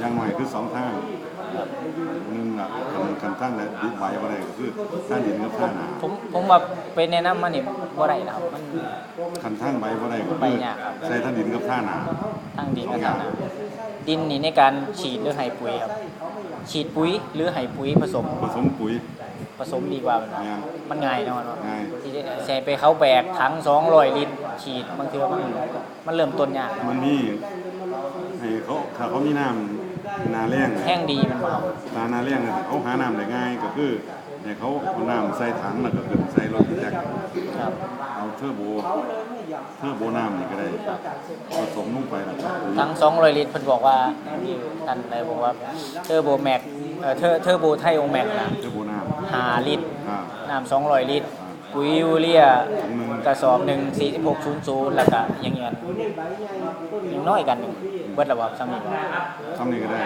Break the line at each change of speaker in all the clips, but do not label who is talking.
อย่างหน่อยคือสองทางหนึ่งอะคันคันทางไหนดิบไหวอะไรก็คือทางดินกับทางหนา
ผมผมว่าไปแนะนำมันนี่บ่ได้นะครับมัน
คันทางใบอะไรก็
ใบ
คือ
หญ้าครับ
ใส่ทางดินกับทางหนา
ทางดินกับทางน้ำดินนี่ในการฉีดหรือให้ปุ๋ยครับ ฉีดปุ๋ยหรือให้ปุ๋ยผสม
ผสมปุ๋ย
ผสมดีกว่ามัน
แม่น
มันง่ายเนาะมัน
ง่าย
ที่จะใส่ไปเขาแบกถัง200ลิตรฉีดบางทีมันมันเริ่มต้นยาก
มันมีให้เขา ถ้าเขามีน้ำนาแรง
แห้งดีมันบ่ครับ
ตานาแรงเนี่ยเขาหาน้ำได้ง่ายก็คือให้เขาเอาน้ำใส่ถังแล้วก็ขึ้นใส่รถแจ็ค
ครับ
เอาเทอร์โบเทอร์โบน้ำนี่ก็ได้ผสมลงไปแล้วก็ปุ๋ย
ทั้ง200ลิตรเพิ่นบอกว่าท่านเลยบอกว่าเทอร์โบแม็กเอ่อเทอร์เทอร์โบไทโอแม็กนะ
เทอร์โบน้ำ
5ลิตร
อ่า
น้ำ200ลิตร ปุ๋ยยูเรีย
ถุงหนึ่ง
กระสอบหนึ่ง4600แล้วก็อย่างเงี้ยอย่างน้อยกันหนึ่งเบิดระบบสำนีบ่
ทำนี่ก็ได้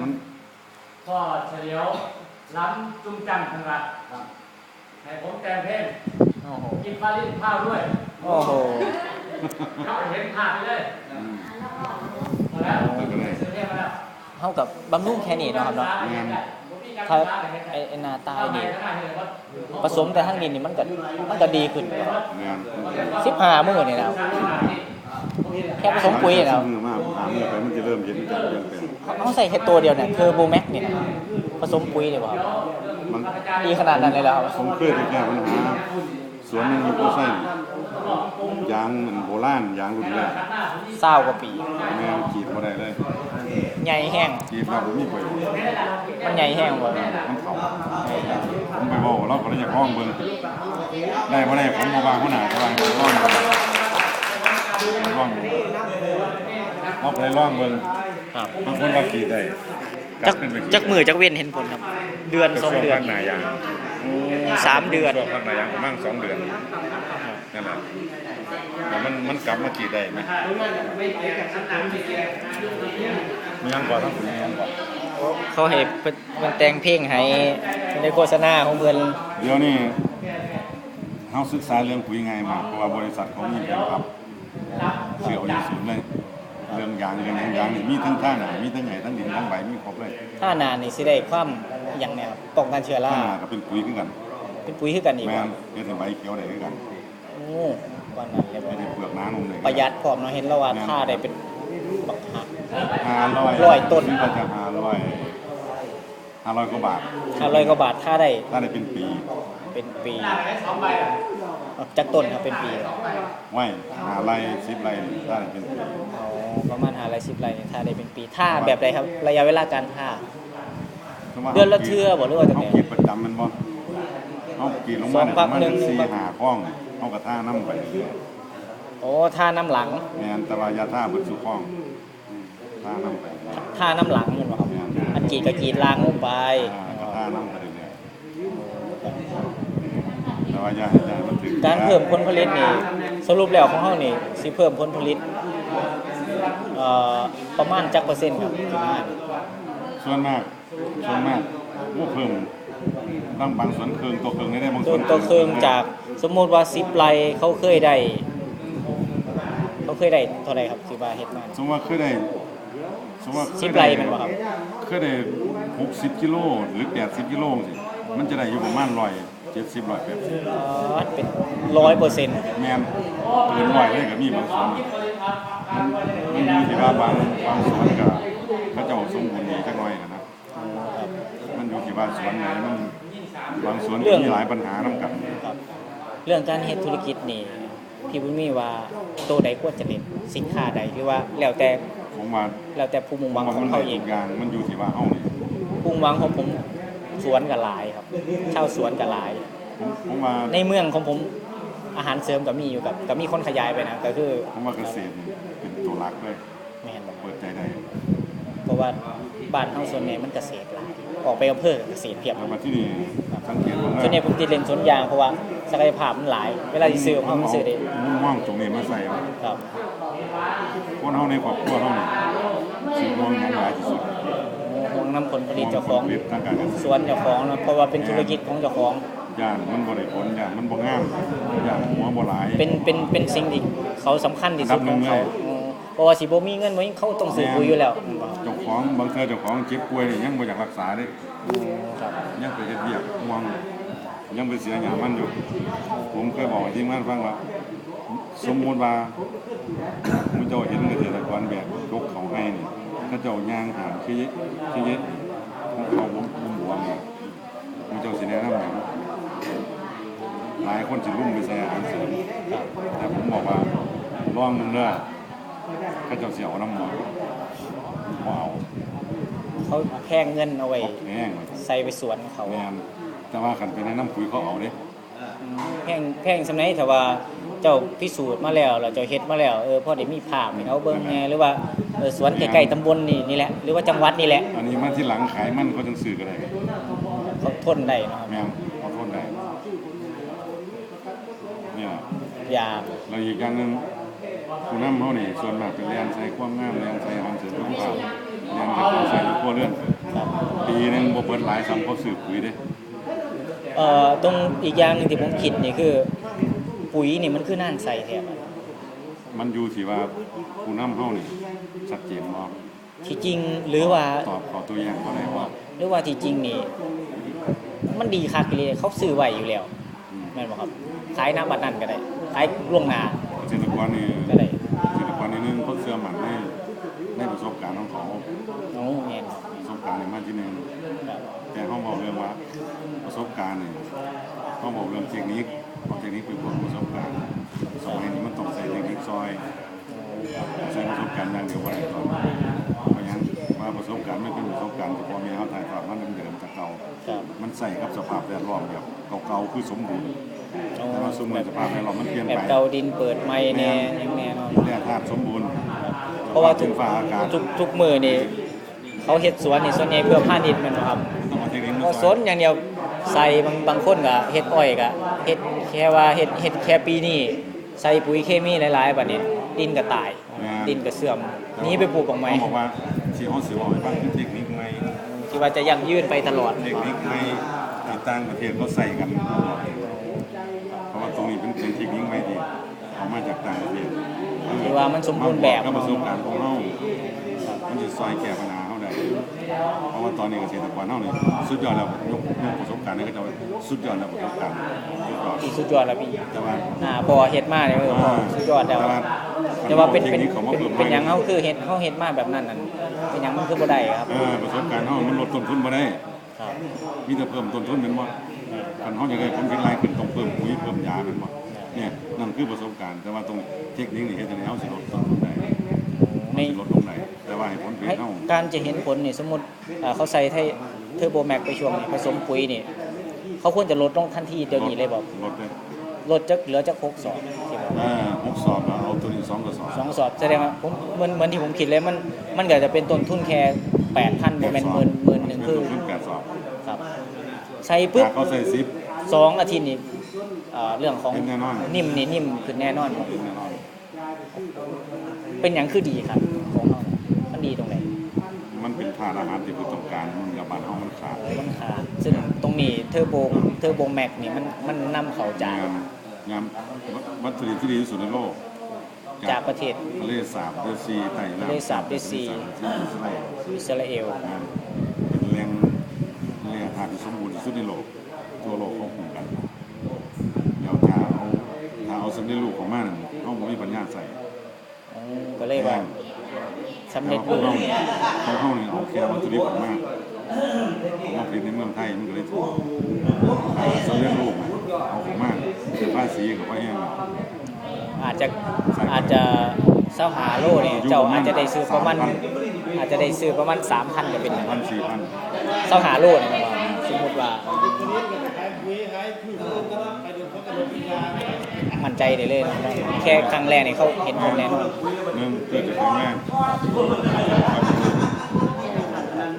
มัน
พ่อเฉลียวล้ำจุ้มจันทั้งรัฐให้ผมแต่งเพลง
โอ้โห
กินปลาลิ้นข้าวด้วย
โอ้โห
เขาเห็นภาพไปเลย
อืม
มาแล้ว
แล้วก็ได้
ซื้อเพลงมาแล้ว
เท่ากับบำรุงแค่นี้เนาะครับเนาะ
แม่น
ถ้าไอ้ไอ้หนาตายนี่ผสมแต่ทั้งดินนี่มันก็มันก็ดีขึ้น
งาน
15มื้อนี่นะครับแค่ผสมปุ๋ยนี่นะครับ
มือมากหามือไปมันจะเริ่มเย็นกันเปลี่ยนแปลง
เขาใส่แค่ตัวเดียวเนี่ยเทอร์โบแม็กนี่นะผสมปุ๋ยเลยบ่ครับ
มัน
ดีขนาดนั้นเลยแล้วครับ
ผมเคยไปแก้ปัญหาสวนหนึงมีผู้ใส่ยางโบราณยางรุ่นแรก
เศร้ากว่าปี
แม่งขีดมาได้เลย
ใหญ่แห้ง
ขีดมาผมมีไป
มันใหญ่แห้งบ่
มันเขาผมไปบอกเราก็เลยอยากห้องเบิ่งได้บ่ได้ผมมาวางข้างหน้าแต่ว่าผมร้องเบิ่งร้องเบิ่งเราไปร้องเบิ่ง
ครับ
บางคนว่าขีดได้
จัก
เป็นไปขีด
จักมือจักเว้นเห็นผลครับ เดือนสองเดือน
ข้างหน้ายาง
อืมสามเดือน
ช่วงข้างหน้ายางประมาณสองเดือนนั่นแหละแต่มันมันกลับมาขีดได้ไหม มียังก่อนทั้งคุณมียังก่อน
เขาให้เพิ่นมันแต่งเพลงให้ในโฆษณาของเพิ่น
เดี๋ยวนี้เฮาศึกษาเรื่องปุ๋ยไงมากเพราะว่าบริษัทเขามีแผนครับเสี่ยวอยู่ศูนย์เลยเรื่องยางเรื่องหยังยางนี่มีทั้งท่าหนามีทั้งไหนทั้งดินทั้งใบมีครบเลย
ถ้านานนี่สิได้ความอย่างแนวป้องกันเชื้อรา
ท่าหนาก็เป็นปุ๋ยคือกัน
เป็นปุ๋ยคือกันอีก
แม่
บ่
นเฮ็ดให้ใบเขียวได้คือกัน
โอ้กว่านั้นเลยบ่
เฮ็ดให้เปลือกหน้านมได้
ประหยัดพร้อมเนาะเห็นแล้วว่าถ้าได้เป็นบักหัก
ห้าร้อย
ร้อยต้น
ก็จะห้าร้อยห้าร้อยกว่าบาท
500กว่าบาทถ้าได้
ถ้าได้เป็นปี
เป็นปี
สองใบอะ
จักต้นครับเป็นปี
ไว้หาไรสิบไรนี่ถ้าได้เป็นปี
อ๋อประมาณ5 10ไร่เนี่ยถ้าได้เป็นปีถ้าแบบใดครับ ระยะเวลาการท่าเดือนละเทื่อบ่หรือว่าจัง
เฮา
ได๋
กรีดประจำแมันบ่เฮากรีดลงมาเนี่ย
สองพั
ป
ก
ระมาณ
หนึ่ง
สี่ห้าข้องเฮากระท่าน้ำไปเรื่อย
โอ้ท่าน้ำหลัง
ๆแม่นแต่ว่าอยาท่าเบิดสุข้องท่าน้ำไปเรื่อย
ท่าน้ำหลังแมันบ่ครับอันกรีดก็กรีดล่างลงไป
ๆอ่ากระท่าน้ำไปเรื่อยๆแต่ว่าอย่าให้อย่าให้มันถึง
การเพิ่มผลผลิตนี่สรุปแล้วของเฮานี่สิเพิ่มผลผลิตเอ่อประมาณจักเปอร์เซ็นต์ครับประมาณ
ส่วนมากส่วนมากผู้เพิ่มบางบางสวนเครื่องตัวเครื่องนี่ได้บางส
ต้
วน
นตัวเครื่องจากสมมุติว่า10ไร่เขาเคยได้เขาเคยได้เท่าไหร่ครับสิว่าเฮ็ดมา
สมมติว่าเคยได้ สมมติว่าเคย
10ไร่แม่นบ่ครับ
เคยได้60กิโลหรือ80กิโลสิมันจะได้อยู่ประมาณ170 180
อ๋อเป็น100%
แม่นเกินร้อยเลยก็มีบางสวนมันมันอยู่ที่ว่าบางบางสวนก็เขาเจ้าสมบูรณ์ดีจักหน่อยนะมันอยู่ที่ว่าสวนไหนมันบางสวนก็มีหลายปัญหานํกัน
ครับ เรื่องการเฮ็ดธุรกิจนี่พี่บุญมีว่าตัวใดควรจะเล่นสินค้าใดหรือว่าแล้วแต่
ผมว่า
แล้วแต่ผู้มุ่งห
ผ
วั
ม
ง
ว่า
ขอ
มั
ง
น
เขา
ได้
เอ
ทุ
ง
กอย่างมันอยู่ที่ว่าเฮานี่
ผู้มุ่งหวังของผมสวนกับหลายครับชาวสวนกับหลาย
ผมผมว่า
ในเมืองของผมอาหารเสริมก็มีอยู่กับก็มีคนขยายไปนะก็คือ
ผมว่าเกษตรนี่เป็นตัวหลักเลย
แม่นบ่
เปิดใจได้
เพราะว่าบ้านเฮาส่วนใหญ่มันเกษตรหลายออกไปอำเภอก็เกษตรเพียบ
แล้วมาที่นี่สังเกตว่า
ส่วนใหญ่ผมติดเล่นสวนยางเพราะว่าศักยภาพมันหลาย เวลาสิซื้อของเฮามันซื้อได้
มุมมองตรงนี้มาใส่ว่า
ครับ
คนเฮาในครอบครัวเฮานี่สิห่วงหยังหลายที่สุด
ห่วงน้ำผลผลิตเจ้าของ
ผลผลิตทางการเกษ
ส
ตร
วนเจ้าของนะเพราะว่าเป็นธุรกิจของเจ้าของ
ย่านมันบ่ได้ผลย่านมันบ่งามย่านหัวบ่หลาย
เป็นเป็นเป็นสิ่งที่เขาสำคัญที่สุด
อันดับหนึ่
ของ
ง
เขา
เลย
อืมเพราะว่าสิบ่มีเงินบ่มีเขาต้องซื้อปุ๋ยอยู่แล้ว
เจ้าของบางเทื่อเจ้าของเจ็บป่วยนี่ยังบ่อยากรักษาเด้
อืมครับ
ยังไปเฮ็ดเวียกห่วงยังไปเสียหยามันอยู่ ผมเคยบอกให้ทีมงานฟังว่า สมมุติว่ามึงเจ้าเห็นเกษตรกรแบบยกเขาให้นี่ถ้าเจ้าย่างหาคือคือของเขาบ่บ่บวมนี่มึงเจ้าสิแนะนำหยังหลายคนสิรุ่มไปใส่อาหารเสริมแต่ผมบอกว่าลองมึงเด้อถ้าเจ้าเสียเอาน้ำหมอบ่เอา
เขาแพงเงินเอาไว้
แพงเลย
ใส่ไปสวนเขา
แม่นแต่ว่าคันเป็นแนะนำปุ๋ยเขาเอาเด้
อืมแพงแพงสำไหนแต่ว่า เจ้าพิสูจน์มาแล้วแล้วเจ้าเฮ็ดมาแล้วเออพอได้มีภาพให้เขาเบิ่งแหน่หรือว่าเออสวนใกล้ๆตำบลนี่นี่แหละหรือว่าจังหวัดนี่แหละ
อันนี้มันที่หลังขายมันเขาจังซื้อก็ได้
เขาทนได้เนาะครับ
แม่นเขาทนได้เนี่ย
ยา
แล้วอีกอย่างหนึงผู้นำเฮานี่ส่วนมากเป็นเรียนใส่ความงามเรียนใส่อาหารเสริมสุขภาพเรียนให้คนใส่ในครัวเรือน
ครับ
ปีหนึงบ่เบิดหลายซ้ำเขาซื้อปุ๋ยเด้
เอ่อตรงอีกอย่างหนึงที่ผมคิดนี่คือ ปุ๋ยนี่มันคือน่านใส่แท้บัด
มันอยู่ที่ว่าผู้นำเฮานี่ชัดเจนบ่
ที่จริงหรือว่า
ตอบขอตัวอย่างเขาได้ว่า
หรือว่าที่จริงนี่ มันดีคักอีหลีเขาซื้อไว้อยู่แล้ว
อืม
แม่นบ่ครับขายหน้าบัดนั้นก็ได้ขายล่วงหน้า
เกษตรกรนี่
ก็ได้
เกษตรกรนี่หนึงเขาเชื่อมั่นในในประสบการณ์ของเขา
โอ้แม่นครับ
ประสบการณ์ในมาที่หนึ่ง
ครับ
แต่เขาบอกเรื่องว่าประสบการณ์เนี่ ยเขาบอกเรื่องเทคนิคเอาเทคนิคไปบวกประสบการณ์สมัยนี้มันต้องใส่เทคนิคซอยใช้ประสบการณ์อย่างเดียวว่าได้ตอนเพราะฉะนั้นว่าประสบการณ์ไม่เป็นประสบการณ์ที่พอมีเขาถ่ายทอดมาเดิมๆจากเก่า
ครับ
มันใส่กับสภาพแวดล้อมแบบเก่าๆคือสมบูรณ์
โอ้
แต่ว่าสมมติสภาพแวดล้อมมันเปลี่ยน
แบบ
ไป
เก่าดินเปิดไม้แน่ยังแน่นอน
แร่ธาตุสมบูรณ์
เพราะว่าทุ
ถึ
ก
งฟ้าอากาศ
ทุกทุกมือนี่เขาเฮ็ดสวนนี่ส่วนใหญ่เพื่อพาณิชย์แม่นบ่ครับ
ต้องเอาเทคนิค
เพ
มา
ราะ
ซ
ส
อย
นอย่างเดียว ใส่บางบางคนก็เฮ็ดอ้อยก็เฮ็ดแค่ว่าเฮ็ดเฮ็ดแค่ปีนี้ใส่ปุ๋ยเคมีหลายๆบัดนี้ดินก็ตายดินก็เสื่อมหนี้ไปปลูกของใหม่
เขาบอกว่าที่เขาสิบอกให้ฟังคือเทคนิคใหม่
ที่ว่าจะยั่งยืนไปตลอด
เทคนิคใหม่ที่ต่างประเทศเขาใส่กันเพราะว่าตรงนี้เป็นเป็นเทคนิคใหม่ที่เอามาจากต่างประเทศ
ที่ว่ามันสมบูรณ์แบบ
กับประสบการณ์ของเรามันจะซอยแก้ปัญหา เขาได้เพราะว่าตอนนี้เกษตรกรเราเนี่ยสุดยอดแล้วยกยกประสบการณ์นี่ก็จะว่าสุดยอดแล้วประสบการณ์สุดยอด
ที่สุดยอดแล้วพี่
แต่ว่า
อ่าพอเฮ็ดมาเนี่ยเออพอสุดยอดแล้ว แต่ว่าเป็นเป็น
ทคคของมา
เป็น
พิ่ม
เป็นหยังเฮาคือเฮ็ดเฮาเฮ็ดมาแบบนั้นนั่นเป็นหยังมันคือบ่ได้ครับ
เออประสบการณ์เขามันลดต้นทุนมาได้
ครับ
มีแต่เพิ่มต้นทุนเป็นว่าคันเขาอยากได้ผลผลิตหลายขึ้นต้องเพิ่มปุ๋ยเพิ่มยาเป็นว่าเนี่ยนั่นคือประสบการณ์ แต่ว่าตรงเทคนิคนี่เฮ็ดจังได๋เฮาสิลดต้นทุนได้
ใน
สิลดลงได้แต่ ว่าให้ผลผลิต
ให้
เฮา
การจะเห็นผลนี่สมมุติอ่าเขาใส่ไทเทอร์โบแม็กไปช่วงนี้ผสมปุ๋ยนี่เขาควรจะลดลงทันทีเดี๋ยวนี้เลยบอก
ลดเลย
ลดจักเหลือจักหกสอบที่บอก
อ่าหกสอบแล้วเอาตัวนี้สองกระสอบ
สองสอบแสดงว่าผมเหมือนเหมือนที่ผมคิดเลยมันมันก็จะเป็นต้นทุนแค่แปดพันเป็นหมื่นหมื่นหนึ่งคือ
เป็นแปดสอบ
ครับใส่ปุ๊บ
ถ้าเขาใส่สิบ
สองอาทิตย์นี่อ่าเรื่องของ
เป็นแน่นอน
นิ่มนี่นิ่มขึ้นแน่นอนครับ
แน่นอน
เป็นอย่างคือดีครับ ของเรามันดีตรงไหน
มันเป็นธาตุอาหารที่ผู้ต้องการมันกับบ้านเฮามันขาด
เออมันขาดซึ่งตรงนี้เทอร์โบเทอร์โบแม็กนี่มันมันนำเข้าจาก
งามงามวัตถุดิบที่ดีที่สุดในโลก
จากประเทศ
ทะเลสาบเดอซีไต้น้ำ
ทะเลสาบเดอซี
ที่อิสราเอล
อิสราเอล
เป็นแหล่งแหล่งธาตุที่สมบูรณ์ที่สุดในโลกทั่วโลกเขาคุมกันเดี๋ยวถ้าเอาถ้าเอาสำเร็จรูปของมันเขาบ่มีปัญญาใส่
อืม ก็เลยว่าสำ
แต่
เร็จ
ว่าข
รู
อง
ป
เราของเขาเนี่ยเอาแค่วัตถุดิบของมันของมาผลิตในเมืองไทยมันก็เลยถูกถ้าสำเร็จรูปเอาของมันแต่ภาษีเขาก็แห้ง
อาจจะอาจจะเศร้าหาโลเนี่ยเจ้าอาจจะได้ซื้อประมาณอาจจะได้ซื้อประมาณสามพันก็เป็น
พันสี่พัน
เศร้าหาโลเนี่ยนะครับสมมติว่า มั่นใจได้เลยนะครับแค่ครั้งแรกเนี่ยเขาเห็นผลแน่นอน
หนึ่งเพื่อจะแข็งแรง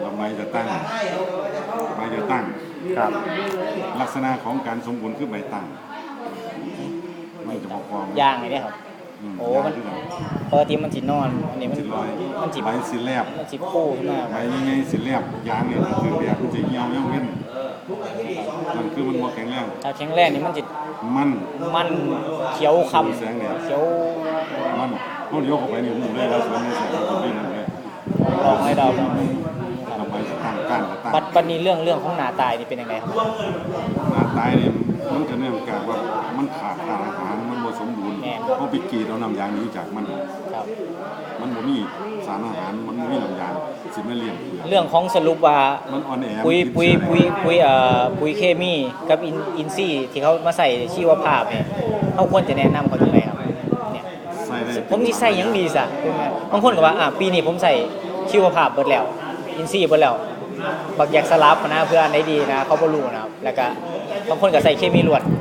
ลำไมจะตั้งใบจะตั้ง
ครับ
ลักษณะของการสมบูรณ์คือใบตั้ง ไม่จะบอกความ
ย่างเลยเนี่ยครับ
ม
โอ้มัน
ย่าง
ปกติมันสินอนอันนี้มัน
สิลอย
มันสิ
ใบสิแลบ
มันสิคู่ขึ้นมา
ใบยังไงสิแลบยางเนี่ยคือแบบมันจะเหี่ยวยังเว้น มันคือมันบ่แข็งแรง
ถ้าแข็งแรงนี่มันจะ
มัน
มันเขียวค
แสงแดดำ
เขียว
มันเขาเลี้ยวเข้าไปนี่หูเลยแล้วสวนนี่แสงมันเป็นเลย
ลองให้เรา
เราไปตั้งก้านกับตั้ง
บัดบัดนี้เรื่องเรื่องของหนาตายนี่เป็นยังไงครับ
หน้าตายเนี่ยมันจะเนื่องจากว่ามันขาดสารอาหารมันบ่สมบูรณ์ เพราะไปกรีดเอาน้ำยางหนี้จากมัน
ครับ
มันบ่มีสารอาหาร มันบ่มีน้ำยางสิมาเลี้ยงเปลือก
เรื่องของสรุปว่า
มันอ่อนแอ
ปุ๋ย
มันติด
ปุ๋ย
เชื้อ
ปุ๋ยปุ๋ยเอ่อปุ๋ยเคมีกับอินอินซีย์ที่เขามาใส่ชีวภาพเนี่ยเขาควรจะแนะนำเขาอย่างไรครับเนี่ย
ใส่ได้
ผมที่ใส่หยังดีสะบางคนก็ว่าอะปีนี้ผมใส่ชีวภาพเบิดแล้ว อินซีย์เบิดแล้วบักอยากสลับนะเพื่ออันไหนดีนะเขาบ่รู้นะครับแล้วก็บางคนก็ใส่เคมีล้วนเขา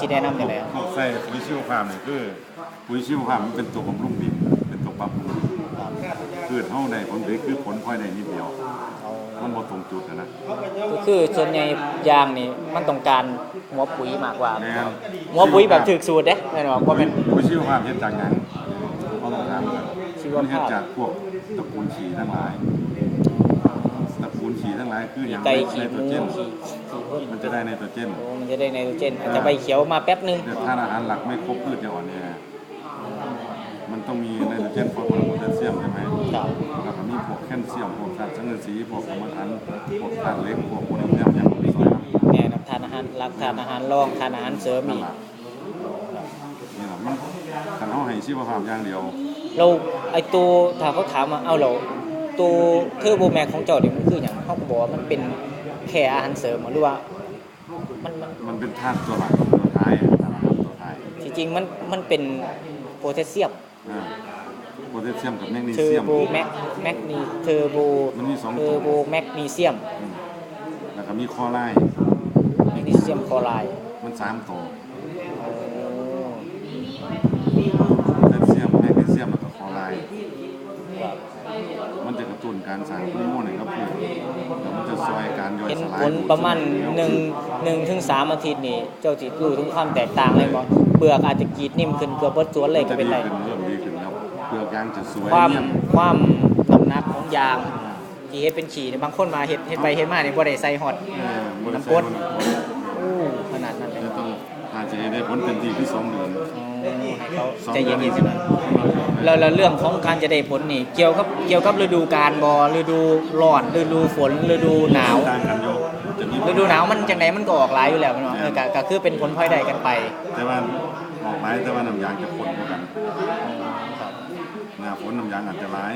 สิแนะนำอย่างไรครับ
เขาใส่ปุ๋ยชีวภาพนี่คือปุ๋ยชีวภาพมันเป็นตัวบำรุงดิน เป็นตัวปรับปรุงพืชเฮาได้ผลผลิตคือผลพลอยได้นิดเดียว มันบ่ตรงจุดนะนะ
ก็คือส่วนใหญ่ยางนี่มันต้องการหัวปุ๋ยมากกว่า
แม่น
หัวปุ๋ยแบบถึกสูตรเด้แม่นบ่บ่เป็น
ปุ๋ยชีวภาพเฮ็ดจากหยังเขาต้องถามกัน
ชีวภาพ
มันเฮ็ดจากพวกตระกูลฉี่ทั้งหลาย ตระกูลฉี่ทั้งหลายคืออย่าง
ไก่
ไน
ขี้
โต
หมู
รเจน
ขี้ขี้พ่น
มันจะได้ไนโตรเจน
โอ้มันจะได้ไนโตรเจนอาจจะใบเขียวมาแป๊บนึง
แต่ถ้าอาหารหลักไม่ครบพืชจะอ่อนแอมันต้องมีไนโตรเจนฟอสฟอรัสโพแทสเซียมใช่ไหม
ครับ
แล้วก็มีพวกแคลเซียมพวกธาตุสังกะสีพวกกรรมฐานพวกธาตุเหล็กพวกโพแทสเซียมอย่างที่ซอย
แน่นำทานอาหารรักทานอาหารรองทานอาหารเสริม
นั่
อี
น
ก
แหละนี่แหละมันคันเฮาให้ชีวภาพอย่างเดียว
เราไอตัวถ้าเขาถามมาเอาเราตัวเทอร์โบแม็กของเจ้านี่มันคืออย่าง เขาก็บอกว่ามันเป็นแค่อาหารเสริมหรือว่ามันมัน
มันเป็นธาตุตัวหลักตัวท้ายธาตุอาหารตัวท้าย
ที่จริงมันมันเป็นโพแทสเซียม
อ่าโพแทสเซียมกับแมกนี
เทอ
เซีย
ร์
ม
โบแมกแมกนีเทอร์โบ
มันมีสอง
เท
ตั
อ
ว
ร์โบแมกนีเซียม
อืมแล้วก็มีคอไลน์
แมกนีเซียมคลอไรด์
มันสามตัว
โอ้
โพแทสเซียมแมกนีเซียมแล้วก็คอไลน์ ตุ้นการสร้างฮอร์โมนให้กับพืชแล้วมันจะซอยการย่อย
เห็น
สลาย
ผลประมาณหนึ่งหนึ่งถึงสามอาทิตย์นี่เจ้าจิรู้ถึงความแตกต่างเลยบ่เปลือกอาจจะกรีดนิ่มขึ้นเกือบเบิดสวนเลยก็
จะ
เป็น
ดี
ไร
ขึ้นเริ่มดีขึ้นครับเปลือกยางจะสวย
ความ
เนียน
ความน้ำหนักของยางที่เฮ็ดเป็นขี่เนี่ยบางคนมาเฮ็ดเฮ็ดไปเฮ็ดมาเนี่ยบ่ได้ใส่ฮอต
เออบ่ได้
น้ำ
ใส่
กรด
น้ำกรด
อู้ขนาดนั้นเลย
จะต้องอาจจะให้ได้ผลเต็มที่คือสองเดือน
อ๋อ ให้เขา
สอง
ใจ
เดื
เย็
อน
นๆแล้วแล้วเรื่องของการจะได้ผลนี่ เกี่ยวกับเกี่ยวกับฤดูกาลบ่ฤดูร้อนฤดูฝนฤดูหนาว
ต่างกันโยจะมี
ฤดูหนาวมันจังไดมันก็ออกหลายอยู่แล้วแม่นบ่เออก็ก็คือเป็นผลพลอยได้กันไป
แต่ว่าออกไม้แต่ว่าน้ำยางจะข้นกว่ากัน
ครับ
หน้าฝนน้ำยางอาจจะร้าย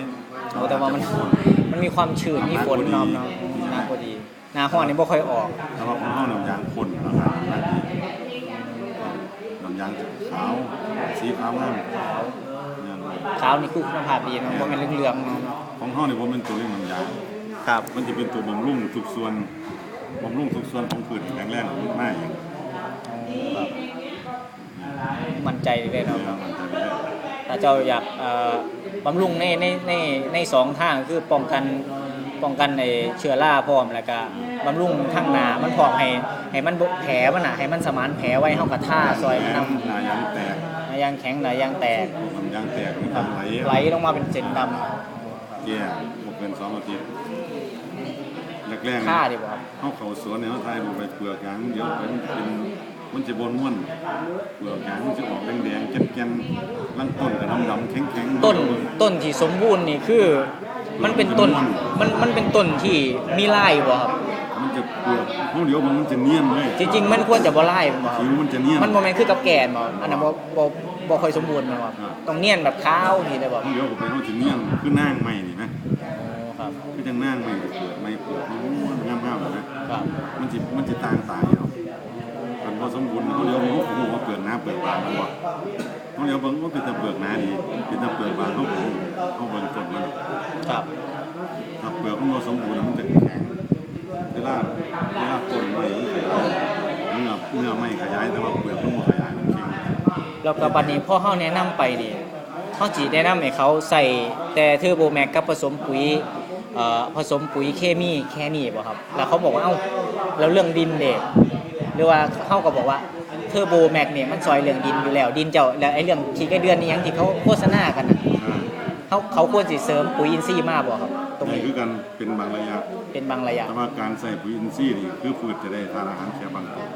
โอ้แต่ว่ามัน
ข้น
มันมีความชื้นมีฝนเนาะเนาะหน้าพอดีหน้าร้อนนี่บ่ค่อยออก
แต่ว่าของเขาน้ำยางข้นแล้วก็น่าดีน้ำยางจะ ขาว สีขาวงามเนี่ย
ขาวนี่คือคุณภาพดีเนาะบ่แม่นเหลืองๆเนาะ
ของเขาเนี่ยผมเป็นตัวเลี้ยงน้ำยาง
ครับ
มันจะเป็นตัวบำรุงทุกส่วนบำรุงทุกส่วนของพืชแข็งแรงมากอย่าง
มั่นใจเลย
นี้
เนาะ
มันจะได้
ถ้าเจ้าอยากเอ่อบำรุงในในในในสองทางคือป้องกัน ป้องกันในเชื้อราพร้อมแล้วก็บำรุงทางหน้ามันพร้อมให้ให้มันบ่แผลมันน่ะให้มันสมานแผลไว้เฮาก็ท่าซอยมันนำ
หน้ายางแตก
ยางแข็งหลายางแตก
น้ำยางแตกมันทำไหล
ไหลลงมาเป็นเส้นดำ
แย่บวกเกินสองอาทิตย์แรกๆ
ค่า
เนี่ย
ดีบ่ครับ
เขาเขาสวนเนี่ยเขาทายดูไปเปลือกยางเดี๋ยวไปมันเป็นมันจะบนม้วนเปลือกยางมันจะออกแดงๆแก่นๆลังต้นกับน้ำดำๆแข็งๆ
ต้นต้นที่สมบูรณ์นี่คือ มันเป็นต้น มันมันเป็นต้นที่มีลายบ่ครับ
มันจะเปลือกเขาเดี๋ยวมันจะเนียนเลย
จริง ๆ มันควรจะบ่ลายบ่ครับ
ผิวมันจะเนียน
มันบ่แม่นคือกับแกนบ่อันนั้นบ่บ่บ่ค่อยสมบูรณ์บ่ครับ
อ่า
ต้องเนียนแบบขาวนี่เลยบ่
เขาเดี๋ยวผมไปเขาจะเนียนคือนั่งใหม่นี่นะ
ครับ
คือจังนั่งใหม่เปลือกไม่เปลือกมันม้วนงามๆเลยนะ ครับมันจะมันจะต่างตายเอามันพอสมบูรณ์เขาเดี๋ยวมันก็คงว่าเปลือกหน้าเปลือกบางบ่เขาเดี๋ยวเบิ่งว่าเป็นตะเปลือกหน้าดีเป็นตะเปลือกบางเขาคงเขาเบิ่งต้นมัน
ครับ
ถ้าเปลือกมันบ่สมบูรณ์มันจะแข็งเวลาเวลาต้นใหม่เนื้อเนื้อไม่ขยายแต่ว่าเปลือกมันบ่ขยายมันแข็ง
แล้วก็บัดนี้พอเฮาแนะนำไปนี่เฮาสิแนะนำให้เขาใส่แต่เทอร์โบแม็กกับผสมปุ๋ยเอ่อผสมปุ๋ยเคมีแค่นี้บ่ครับ แล้วเขาบอกว่าเอ้าแล้วเรื่องดินเด้หรือว่าเฮาก็บอกว่าเทอร์โบแม็กเนี่ยมันซอยเรื่องดินอยู่แล้ว ดินเจ้าแล้วไอ้เรื่องขี้ไก่เดือนนี่หยังที่เขาโฆษณากันน่ะ
อ่า
เขาเขาควรสิเสริมปุ๋ยอินทรีย์มาบ่ครับ ตรง
นี่
นี้
คือการเป็นบางระยะ
เป็นบางระยะ
แต่ว่าการใส่ปุ๋ยอินทรีย์นี่คือพืชจะได้ทานอาหารแค่บางตัว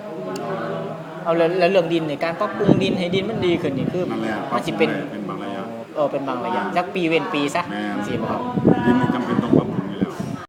เอาแล้วแล้วเรื่องดินในการปรับปรุงดินให้ดินมันดีขึ้นนี่คือ
นั่นแหละ
มันสิเป็น
เป็นบางระยะ
เเออเป็นบางระยะจักปีเว้นปีซะ
แม่น
สิบ่ครับ
ดินนี่จำเป็นต้องบ